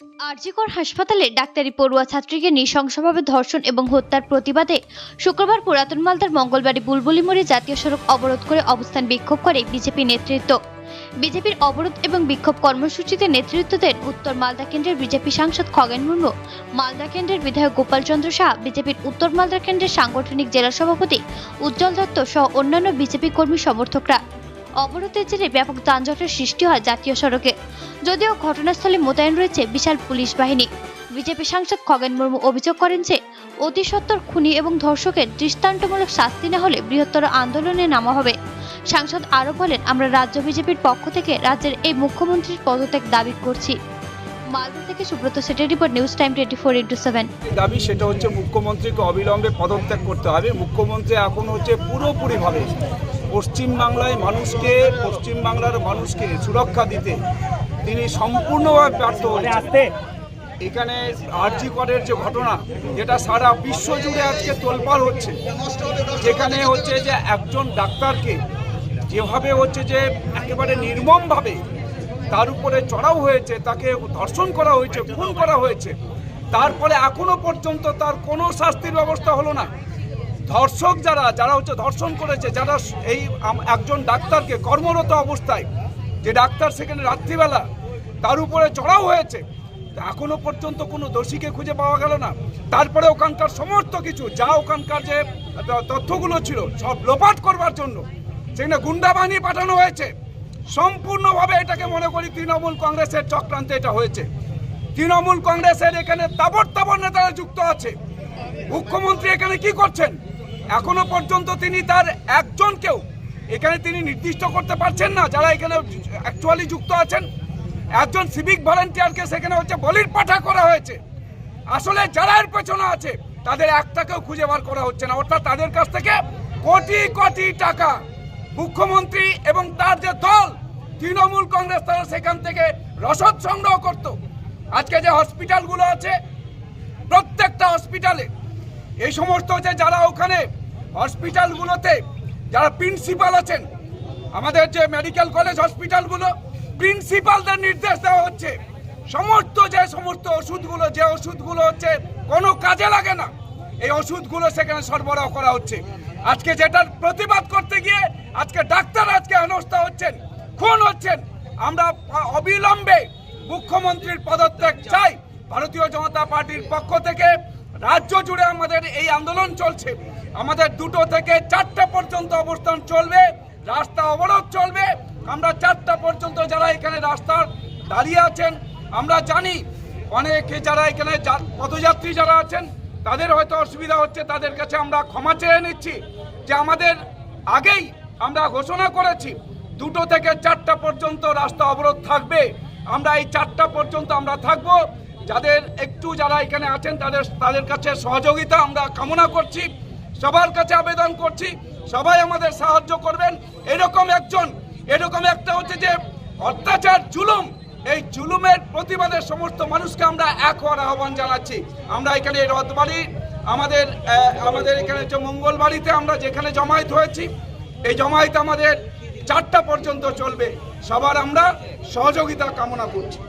আরজিকর হাসপাতালে ডাক্তারি পড়ুয়া ছাত্রীকে নৃশংসভাবে ধর্ষণ এবং হত্যার প্রতিবাদে শুক্রবার পুরাতন মালদার মঙ্গলবাড়ি বুলবুলি মোড়ে জাতীয় সড়ক অবরোধ করে অবস্থান বিক্ষোভ করে বিজেপি নেতৃত্ব। বিজেপির অবরোধ এবং বিক্ষোভ কর্মসূচিতে নেতৃত্ব দেন উত্তর মালদা কেন্দ্রের বিজেপি সাংসদ খগেন মুর্মু। মালদা কেন্দ্রের বিধায়ক গোপাল চন্দ্র শাহ বিজেপির উত্তর মালদা কেন্দ্রের সাংগঠনিক জেলা সভাপতি উজ্জ্বল দত্ত সহ অন্যান্য বিজেপি কর্মী সমর্থকরা। অবরোধের জেরে ব্যাপক যানজটের সৃষ্টি হয় জাতীয় সড়কে। যদিও ঘটনাস্থলে মোতায়েন রয়েছে বিশাল পুলিশ বাহিনী। বিজেপি সাংসদ খগেন মুর্মু অভিযোগ করেন যে, অতি সত্বর খুনি এবং ধর্ষকের দৃষ্টান্তমূলক শাস্তি না হলে বৃহত্তর আন্দোলনে নামা হবে। সাংসদ আরও বলেন, আমরা রাজ্য বিজেপির পক্ষ থেকে রাজ্যের এই মুখ্যমন্ত্রীর পদত্যাগ দাবি করছি। মালদা থেকে সুব্রত সেটের report news time twenty four into seven. দাবি, সেটা হচ্ছে মুখ্যমন্ত্রীকে অবিলম্বে পদত্যাগ করতে হবে। মুখ্যমন্ত্রী এখন হচ্ছে পুরোপুরিভাবে পশ্চিমবাংলায় মানুষকে, পশ্চিমবাংলার মানুষকে সুরক্ষা দিতে তিনি সম্পূর্ণভাবে ব্যর্থ হয়েছে এখানে আরজি করের যে ঘটনা যেটা সারা বিশ্ব জুড়ে আজকে তোলপাড় হচ্ছে যেখানে হচ্ছে যে একজন ডাক্তারকে যেভাবে হচ্ছে যে একেবারে নির্মমভাবে তার উপরে চড়াও হয়েছে তাকে ধর্ষণ করা হয়েছে খুন করা হয়েছে তারপরে এখনও পর্যন্ত তার কোনো শাস্তির ব্যবস্থা হলো না। ধর্ষক যারা যারা হচ্ছে ধর্ষণ করেছে যারা এই একজন ডাক্তারকে কর্মরত অবস্থায় যে ডাক্তার সেখানে রাত্রিবেলা তার উপরে চড়াও হয়েছে। এখনও পর্যন্ত কোনো দোষীকে খুঁজে পাওয়া গেল না। তারপরে ওখানকার সমস্ত কিছু, যা ওখানকার যে তথ্যগুলো ছিল, সব লোপাট করবার জন্য। সেখানে গুন্ডা বাহিনী পাঠানো হয়েছে। সম্পূর্ণভাবে এটাকে মনে করি তৃণমূল কংগ্রেসের চক্রান্তে এটা হয়েছে। তৃণমূল কংগ্রেসের এখানে তাবর তাবর নেতারা যুক্ত আছে। মুখ্যমন্ত্রী এখানে কি করছেন? এখনও পর্যন্ত তিনি তার একজনকেও এখানে তিনি নির্দিষ্ট করতে পারছেন না, যারা এখানে অ্যাকচুয়ালি যুক্ত আছেন। একজন সিভিক ভলান্টিয়ারকে সেখানে হচ্ছে বলির পাঠা করা হয়েছে। আসলে যারা এর পেছনে আছে, তাদের একটাকেও খুঁজে বার করা হচ্ছে না। অর্থাৎ তাদের কাছ থেকে কোটি কোটি টাকা মুখ্যমন্ত্রী এবং তার যে দল, তৃণমূল কংগ্রেস তারা সেখান থেকে রসদ সংগ্রহ করত। আজকে যে হসপিটালগুলো আছে, প্রত্যেকটা হসপিটালে এই সমস্ত যে যারা ওখানে হসপিটালগুলোতে যারা প্রিন্সিপাল আছেন, আমাদের যে মেডিকেল কলেজ হসপিটালগুলো প্রিন্সিপালদের নির্দেশ দেওয়া হচ্ছে। সমস্ত যে সমস্ত ওষুধগুলো, যে ওষুধগুলো হচ্ছে, কোনো কাজে লাগে না। এই ওষুধগুলো সেখানে সরবরাহ করা হচ্ছে। আজকে যেটার প্রতিবাদ করতে গিয়ে আজকে ডাক্তার আজকে হেনস্থা হচ্ছেন, খুন হচ্ছেন। আমরা অবিলম্বে মুখ্যমন্ত্রীর পদত্যাগ চাই। ভারতীয় জনতা পার্টির পক্ষ থেকে রাজ্য জুড়ে আমাদের এই আন্দোলন চলছে। আমাদের দুটো থেকে চারটা পর্যন্ত অবস্থান চলবে, রাস্তা অবরোধ চলবে। আমরা চারটা পর্যন্ত যারা এখানে রাস্তার দাঁড়িয়ে আছেন, আমরা জানি অনেকে যারা এখানে পদযাত্রী যারা আছেন, তাদের হয়তো অসুবিধা হচ্ছে, তাদের কাছে আমরা ক্ষমা চেয়ে নিচ্ছি যে আমাদের আগেই আমরা ঘোষণা করেছি, দুটো থেকে চারটা পর্যন্ত রাস্তা অবরোধ থাকবে। আমরা এই চারটা পর্যন্ত আমরা থাকব। যাদের একটু যারা এখানে আছেন, তাদের তাদের কাছে সহযোগিতা আমরা কামনা করছি। সবার কাছে আবেদন করছি, সবাই আমাদের সাহায্য একজন এরকম একটা হচ্ছে যে অত্যাচার, জুলুম। এই জুলুমের প্রতিবাদে সমস্ত মানুষকে আমরা এক হওয়ার আহ্বান জানাচ্ছি। আমরা এখানে রথবাড়ি, আমাদের আমাদের এখানে হচ্ছে মঙ্গলবাড়িতে আমরা যেখানে জমায়েত হয়েছি, এই জমায়েত আমাদের চারটা পর্যন্ত চলবে। সবার আমরা সহযোগিতা কামনা করছি।